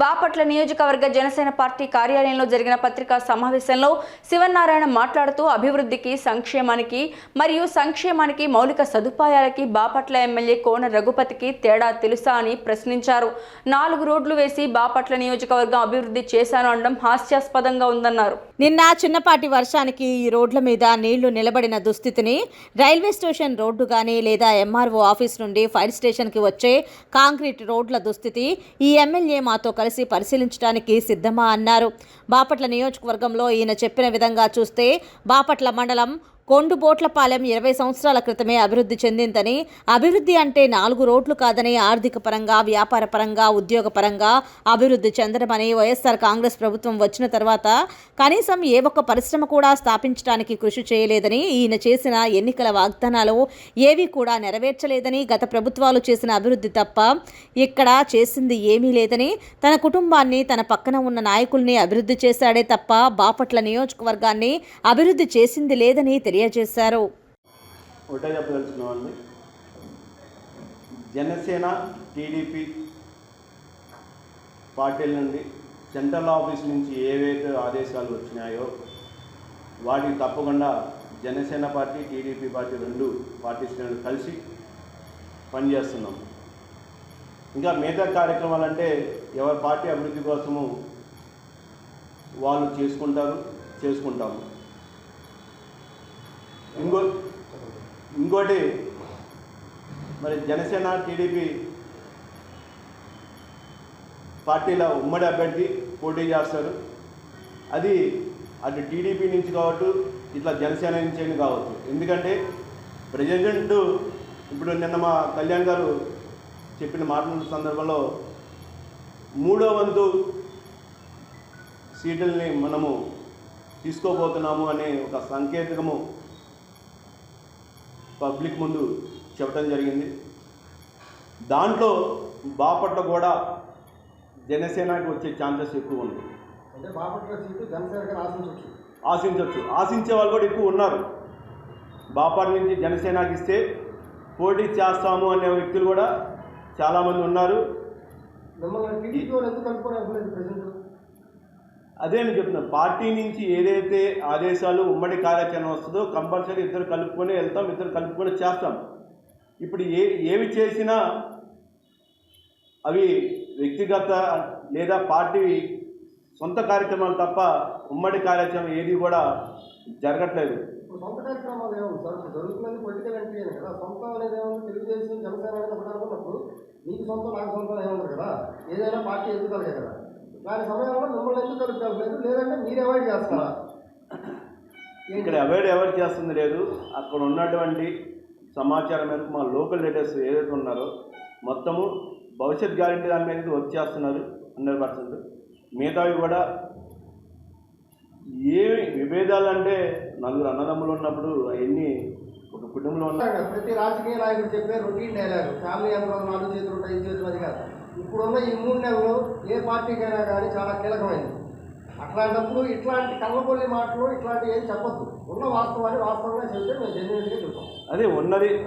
బాపట్ల నియోజకవర్గ జనసేన పార్టీ కార్యాలయంలో జరిగిన పత్రికా సమావేశంలో శివనారాయణ మాట్లాడుతూ అభివృద్ధికి సంక్షేమానికి మరియు సంక్షేమానికి మౌలిక సదుపాయాలకి బాపట్ల ఎమ్మెల్యే కోన రఘుపతికి తేడా తెలుసా అని ప్రశ్నించారు. నాలుగు రోడ్లు వేసి బాపట్ల నియోజకవర్గం అభివృద్ధి చేశాను అనడం హాస్యాస్పదంగా ఉందన్నారు. నిన్న చిన్నపాటి వర్షానికి ఈ రోడ్ల మీద నీళ్ళు నిలబడిన దుస్థితిని రైల్వే స్టేషన్ రోడ్డు కానీ లేదా ఎంఆర్ఓ ఆఫీస్ నుండి ఫైర్ స్టేషన్కి వచ్చే కాంక్రీట్ రోడ్ల దుస్థితి ఈ ఎమ్మెల్యే మాతో కలిసి పరిశీలించడానికి సిద్ధమా అన్నారు. బాపట్ల నియోజకవర్గంలో ఈయన చెప్పిన విధంగా చూస్తే బాపట్ల మండలం కొండుబోట్లపాలెం ఇరవై సంవత్సరాల క్రితమే అభివృద్ధి చెందిందని అభివృద్ధి అంటే నాలుగు రోడ్లు కాదని ఆర్థిక పరంగా వ్యాపార పరంగా ఉద్యోగ పరంగా అభివృద్ధి చెందడమని వైఎస్ఆర్ కాంగ్రెస్ ప్రభుత్వం వచ్చిన తర్వాత కనీసం ఏ ఒక్క పరిశ్రమ కూడా స్థాపించడానికి కృషి చేయలేదని ఈయన చేసిన ఎన్నికల వాగ్దానాలు ఏవి కూడా నెరవేర్చలేదని గత ప్రభుత్వాలు చేసిన అభివృద్ధి తప్ప ఇక్కడ చేసింది ఏమీ లేదని తన కుటుంబాన్ని తన పక్కన ఉన్న నాయకుల్ని అభివృద్ధి చేశాడే తప్ప బాపట్ల నియోజకవర్గాన్ని అభివృద్ధి చేసింది లేదని తెలియజేశారు. ఒకటే జనసేన టీడీపీ పార్టీల నుండి సెంట్రల్ ఆఫీస్ నుంచి ఏవైతే ఆదేశాలు వచ్చినాయో వాటికి తప్పకుండా జనసేన పార్టీ టీడీపీ పార్టీ రెండు పార్టీ శ్రేణులు కలిసి పనిచేస్తున్నాం. ఇంకా మిగతా కార్యక్రమాలు అంటే ఎవరి పార్టీ అభివృద్ధి కోసము వాళ్ళు చేసుకుంటారు చేసుకుంటాము. ఇంకో ఇంకోటి మరి జనసేన టీడీపీ పార్టీల ఉమ్మడి అభ్యర్థి పోటీ చేస్తారు. అది అటు టీడీపీ నుంచి కావచ్చు ఇట్లా జనసేన నుంచి కావచ్చు. ఎందుకంటే ప్రజెంట్ ఇప్పుడు నిన్న మా కళ్యాణ్ గారు చెప్పిన మాట్లాడిన సందర్భంలో మూడో వంతు సీట్లని మనము తీసుకోబోతున్నాము అనే ఒక సంకేతకము పబ్లిక్ ముందు చెప్పడం జరిగింది. దాంట్లో బాపట్ల కూడా జనసేనకి వచ్చే ఛాన్సెస్ ఎక్కువ ఉంది అంటే బాపట్ల సీటు జనసేన గారు ఆశించవచ్చు. ఆశించవచ్చు. ఆశించే వాళ్ళు కూడా ఎక్కువ ఉన్నారు. బాపట్ల నుంచి జనసేనకి ఇస్తే పోటీ చేస్తాము అనే వ్యక్తులు కూడా చాలామంది ఉన్నారు. మిమ్మల్ని టీడీపీ వాళ్ళు ఎందుకు కలుపుకోలేదు ప్రజెంట్? అదే నేను చెప్తున్నాను పార్టీ నుంచి ఏదైతే ఆదేశాలు ఉమ్మడి కార్యాచరణ వస్తుందో కంపల్సరీ ఇద్దరు కలుపుకొని వెళ్తాం ఇద్దరు కలుపుకొని చేస్తాం. ఇప్పుడు ఏ ఏవి చేసినా అవి వ్యక్తిగత లేదా పార్టీ సొంత కార్యక్రమాలు తప్ప ఉమ్మడి కార్యాచరణ ఏది కూడా జరగట్లేదు. ఇప్పుడు సొంత కార్యక్రమాలు ఏమో సార్? ఇప్పుడు జరుగుతున్నది పొలిటికల్ ఎంట్రీ కదా. సొంత అనేది ఏమో తెలుగుదేశం జనసేన అనేది ఒకటి అనుకున్నప్పుడు నీకు సొంతం నాకు సొంతం ఏమో కదా? ఏదైనా పార్టీ ఎదుగుతారు కదా? దాని సమయంలో మిమ్మల్ని ఎందుకు కలుపుకోలేదు లేదంటే మీరు అవాయిడ్ చేస్తారా? ఇక్కడ అవాయిడ్ ఎవరు చేస్తుంది లేదు. అక్కడ ఉన్నటువంటి సమాచారం మేరకు మా లోకల్ లీడర్స్ ఏదైతే ఉన్నారో మొత్తము భవిష్యత్ గ్యారంటీ దాని మీద వచ్చేస్తున్నారు హండ్రెడ్ పర్సెంట్. మిగతావి కూడా ఏమి విభేదాలు అంటే నలుగురు అన్నదమ్ములు ఉన్నప్పుడు అవన్నీ కుటుంబంలో ఉన్న ప్రతి రాజకీయ నాయకుడు చెప్పే రొటీన్ డైలాగ్ ఫ్యామిలీ అందరూ నాలుగు చేతులు ఉంటాయి ఐదు చేతులు అది కాదు. ఇప్పుడున్న ఈ మూడు నెలలు ఏ పార్టీకైనా కానీ చాలా కీలకమైంది. అట్లాంటప్పుడు ఇట్లాంటి కళ్ళబొల్లి మాటలు ఇట్లాంటివి ఏం చెప్పొద్దు. ఉన్న వాస్తవాన్ని వాస్తవంగా చెప్తే మేము జెన్యున్గా చెప్తాం అదే ఉన్నది